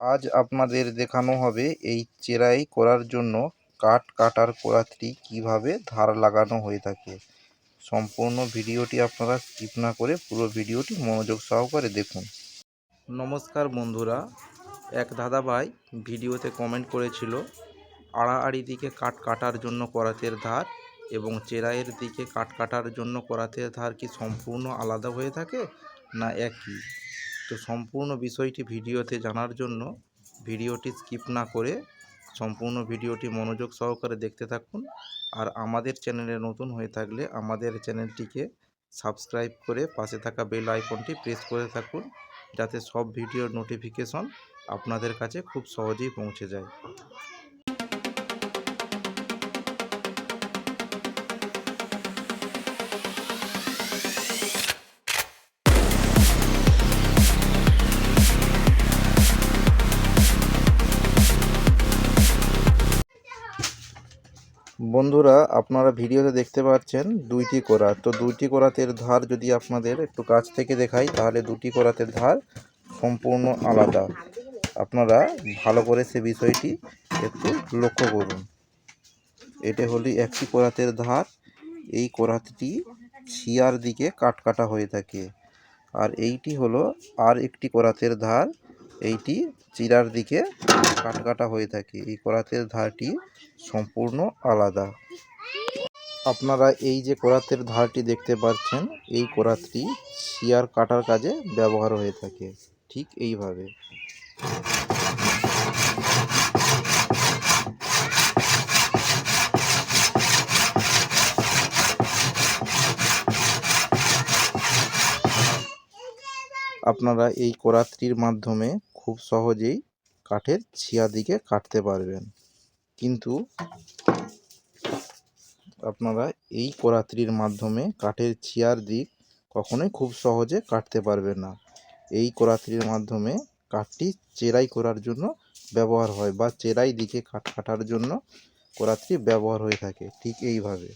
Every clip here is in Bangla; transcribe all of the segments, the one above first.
আজ আপনাদের দেখানো হবে এই চেরাই করার জন্য কাঠ কাটার কোরাতটি কীভাবে ধার লাগানো হয়ে থাকে। সম্পূর্ণ ভিডিওটি আপনারা স্কিপ না করে পুরো ভিডিওটি মনোযোগ সহকারে দেখুন। নমস্কার বন্ধুরা, এক দাদাভাই ভিডিওতে কমেন্ট করেছিল, আড়াআড়ি দিকে কাঠ কাটার জন্য করাতের ধার এবং চেরাইয়ের দিকে কাঠ কাটার জন্য করাতের ধার কি সম্পূর্ণ আলাদা হয়ে থাকে না একই? তো সম্পূর্ণ বিষয়টি ভিডিওতে জানার জন্য ভিডিওটি স্কিপ না করে সম্পূর্ণ ভিডিওটি মনোযোগ সহকারে দেখতে থাকুন। আর আমাদের চ্যানেলে নতুন হয়ে থাকলে আমাদের চ্যানেলটিকে সাবস্ক্রাইব করে পাশে থাকা বেল আইকনটি প্রেস করে থাকুন, যাতে সব ভিডিওর নোটিফিকেশন আপনাদের কাছে খুব সহজেই পৌঁছে যায়। বন্ধুরা, আপনারা ভিডিওতে দেখতে পাচ্ছেন দুইটি কোরা তো দুইটি কোরাতের ধার যদি আপনাদের একটু কাছ থেকে দেখাই, তাহলে দুটি কোরাতের ধার সম্পূর্ণ আলাদা। আপনারা ভালো করে সে বিষয়টি একটু লক্ষ্য করুন। এটা হলো একটি কোরাতের ধার। এই কোরাতটি ছিয়ার দিকে কাটকাটা হয়ে থাকে। আর এইটি হলো আর একটি কোরাতের ধার। এইটি চিরার দিকে কাট কাটা হয়ে থাকে। এই কোরাতের ধারটি সম্পূর্ণ আলাদা। আপনারা এই যে কোরাতের ধারটি দেখতে পাচ্ছেন, এই কোরাতটি শিয়ার কাটার কাজে ব্যবহার হয়ে থাকে। ঠিক এইভাবে। আপনারা এই কোরাতটির মাধ্যমে খুব সহজেই কাঠের ছিয়া দিকে কাটতে পারবেন। কিন্তু আপনারা এই কোরাত্রির মাধ্যমে কাঠের ছিয়ার দিক কখনোই খুব সহজে কাটতে পারবেন না। এই কোরাত্রির মাধ্যমে কাঠটি চেরাই করার জন্য ব্যবহার হয় বা চেরাই দিকে কাঠ কাটার জন্য কোরাত্রি ব্যবহার হয়ে থাকে, ঠিক এইভাবে।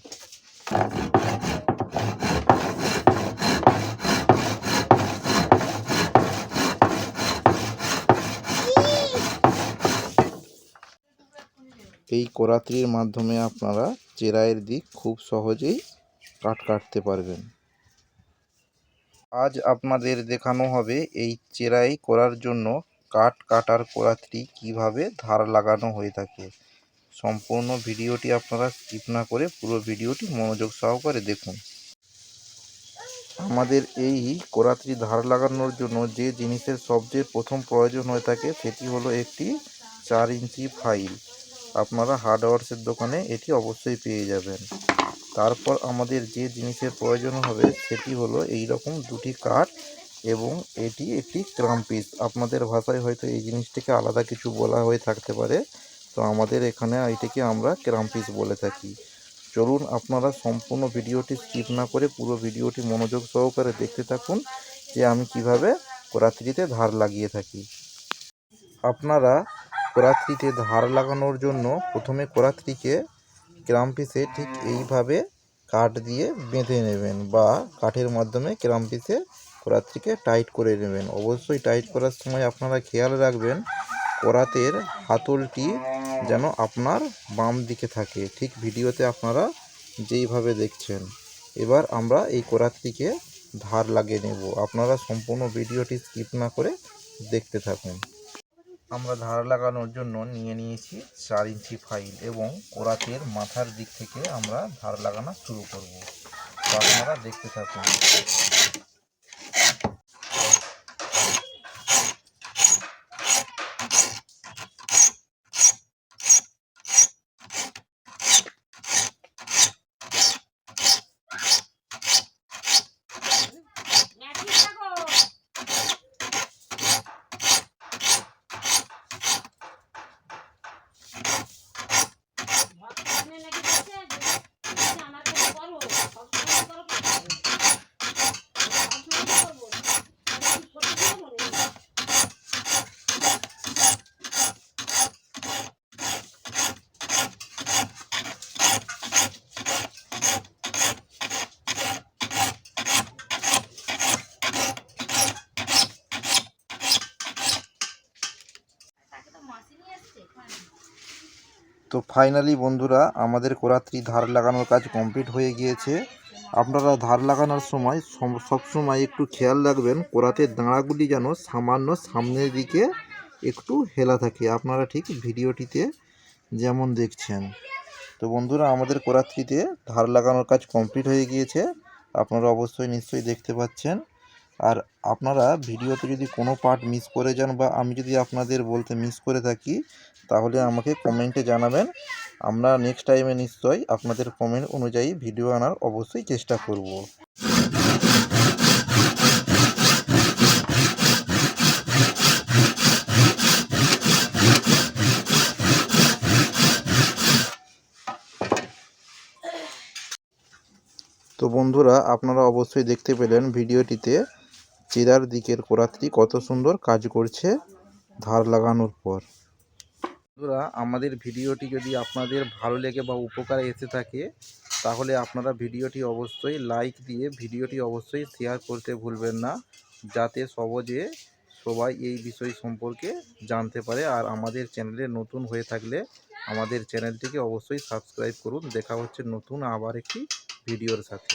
এই কোরাত্রির মাধ্যমে আপনারা চেরাইয়ের দিক খুব সহজেই কাট কাটতে পারবেন। আজ আপনাদের দেখানো হবে এই চেরাই করার জন্য কাঠ কাটার কোরাত্রি কীভাবে ধার লাগানো হয়ে থাকে। সম্পূর্ণ ভিডিওটি আপনারা স্কিপ না করে পুরো ভিডিওটি মনোযোগ সহকারে দেখুন। আমাদের এই কোরাত্রি ধার লাগানোর জন্য যে জিনিসের সবচেয়ে প্রথম প্রয়োজন হয়ে থাকে সেটি হলো একটি চার ইঞ্চি ফাইল। আপনারা হার্ডওয়ার্সের দোকানে এটি অবশ্যই পেয়ে যাবেন। তারপর আমাদের যে জিনিসের প্রয়োজন হবে, সেটি হলো এই রকম দুটি কাঠ এবং এটি একটি ক্রাম্পিস আপনাদের ভাষায় হয়তো এই জিনিসটিকে আলাদা কিছু বলা হয়ে থাকতে পারে। তো আমাদের এখানে এটিকে আমরা ক্রাম্পিস বলে থাকি। চলুন আপনারা সম্পূর্ণ ভিডিওটি স্কিপ না করে পুরো ভিডিওটি মনোযোগ সহকারে দেখতে থাকুন যে আমি কীভাবে কোরাত্রিতে ধার লাগিয়ে থাকি। আপনারা কোরাত্রিতে ধার লাগানোর জন্য প্রথমে কোরাত্রিকে ক্রাম্পিসে ঠিক এইভাবে কাঠ দিয়ে বেঁধে নেবেন বা কাঠের মাধ্যমে ক্রাম্পিসে কোরাত্রিকে টাইট করে নেবেন। অবশ্যই টাইট করার সময় আপনারা খেয়াল রাখবেন, কোরাতের হাতলটি যেন আপনার বাম দিকে থাকে। ঠিক ভিডিওতে আপনারা যেইভাবে দেখছেন। এবার আমরা এই কোরাত্রিকে ধার লাগিয়ে নেব। আপনারা সম্পূর্ণ ভিডিওটি স্কিপ না করে দেখতে থাকুন। আমরা ধার লাগানোর জন্য নিয়ে নিয়েছি চার ইঞ্চি ফাইল এবং কোরাতের মাথার দিক থেকে আমরা ধার লাগানো শুরু করব। তো আপনারা দেখতে থাকুন। তো ফাইনালি বন্ধুরা, আমাদের কোরাত্রি ধার লাগানোর কাজ কমপ্লিট হয়ে গিয়েছে। আপনারা ধার লাগানোর সময় সবসময় একটু খেয়াল রাখবেন, কোরাতের দাঁড়াগুলি যেন সামান্য সামনের দিকে একটু হেলা থাকে। আপনারা ঠিক ভিডিওটিতে যেমন দেখছেন। তো বন্ধুরা, আমাদের কোরাত্রিতে ধার লাগানোর কাজ কমপ্লিট হয়ে গিয়েছে। আপনারা অবশ্যই নিশ্চয়ই দেখতে পাচ্ছেন। আর আপনারা ভিডিওতে যদি কোনো পার্ট মিস করে যান বা আমি যদি আপনাদের বলতে মিস করে থাকি, তাহলে আমাকে কমেন্টে জানাবেন। আমরা নেক্সট টাইমে নিশ্চয়ই আপনাদের কমেন্ট অনুযায়ী ভিডিও আনার অবশ্যই চেষ্টা করব। তো বন্ধুরা, আপনারা অবশ্যই দেখতে পেলেন ভিডিওটিতে চেরার দিকের কোরাত্রি কত সুন্দর কাজ করছে ধার লাগানোর পর। বন্ধুরা, আমাদের ভিডিওটি যদি আপনাদের ভালো লেগে বা উপকারে এসে থাকে, তাহলে আপনারা ভিডিওটি অবশ্যই লাইক দিয়ে ভিডিওটি অবশ্যই শেয়ার করতে ভুলবেন না, যাতে সহজে সবাই এই বিষয় সম্পর্কে জানতে পারে আর আমাদের চ্যানেলে নতুন হয়ে থাকলে আমাদের চ্যানেলটিকে অবশ্যই সাবস্ক্রাইব করুন। দেখা হচ্ছে নতুন আবার একটি ভিডিওর সাথে।